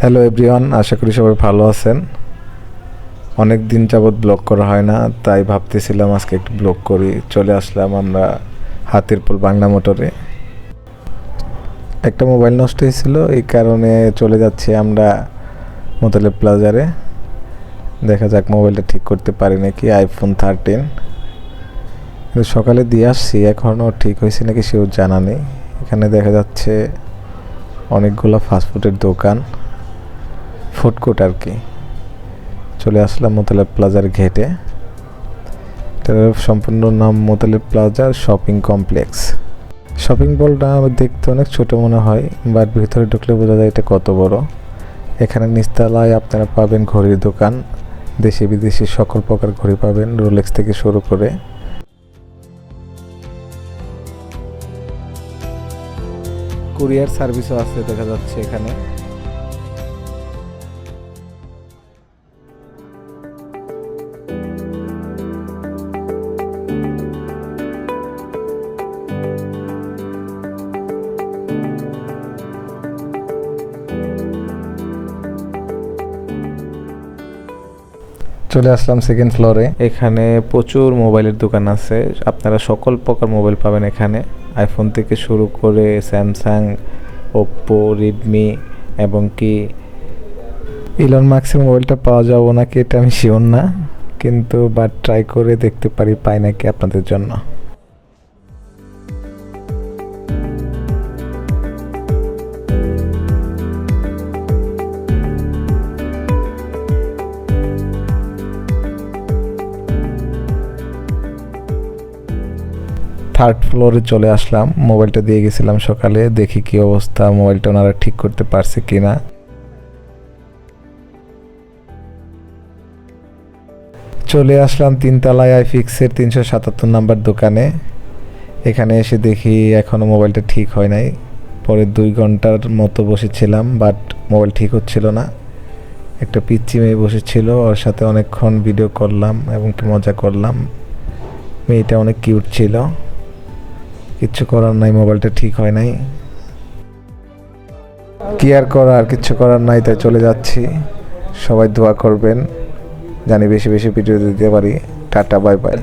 Hello everyone আশা করি সবাই ভালো আছেন। অনেক দিন যাবৎ ব্লগ করা হয় না, তাই ভাবতেছিলাম আজকে একটু ব্লগ করি। চলে আসলাম আমরা হাতিরপুল বাংলা মোটরে। একটা মোবাইল নষ্ট হয়েছিল, এই কারণে চলে যাচ্ছি আমরা মোতালে প্লাজারে। দেখা যাক মোবাইলটা ঠিক করতে পারি নাকি আইফোন থার্টিন সকালে দিয়ে আসছি, এখনও ঠিক হয়েছে নাকি সেও জানা নেই। এখানে দেখা যাচ্ছে অনেকগুলো ফাস্টফুডের দোকান। ফুডকোর্ট আর কি। চলে আসলাম মোতালে প্লাজার ঘেটে। এটার সম্পূর্ণ নাম মোতালে প্লাজার শপিং কমপ্লেক্স। শপিং মলটা দেখতে অনেক ছোট মনে হয়, বাট ভিতরে ঢুকলে বোঝা যায় এটা কত বড়। এখানে নিচতলায় আপনারা পাবেন ঘড়ির দোকান, দেশি বিদেশি সকল প্রকার ঘড়ি পাবেন, রোলেক্স থেকে শুরু করে। কুরিয়ার সার্ভিসও আছে দেখা যাচ্ছে এখানে। চলে আসলাম সেকেন্ড ফ্লোরে এখানে প্রচুর মোবাইলের দোকান আছে। আপনারা সকল প্রকার মোবাইল পাবেন এখানে। আইফোন থেকে শুরু করে স্যামসাং ওপ্পো রেডমি এবং কি ইলন মার্ক্সের মোবাইলটা পাওয়া যাব নাকি এটা আমি শিওর না। কিন্তু বাট ট্রাই করে দেখতে পারি, পাই নাকি আপনাদের জন্য। থার্ড ফ্লোরে চলে আসলাম। মোবাইলটা দিয়ে গেছিলাম সকালে, দেখি কি অবস্থা, মোবাইলটা ওনারা ঠিক করতে পারছে কি না চলে আসলাম তিনতলায় আই ফিক্সের তিনশো সাতাত্তর নাম্বার দোকানে। এখানে এসে দেখি এখনও মোবাইলটা ঠিক হয় নাই। পরে দুই ঘণ্টার মতো বসেছিলাম, বাট মোবাইল ঠিক হচ্ছিল না। একটা পিচ্চি মেয়ে বসেছিল, ওর সাথে অনেকক্ষণ ভিডিও করলাম এবং একটু মজা করলাম। মেয়েটা অনেক কিউট ছিল। কিচ্ছু করার নাই, মোবাইলটা ঠিক হয় নাই। কি আর করার, কিচ্ছু করার নাই, তাই চলে যাচ্ছি। সবাই দোয়া করবেন, জানি বেশি বেশি ভিডিও দিতে পারি। Tata, bye bye.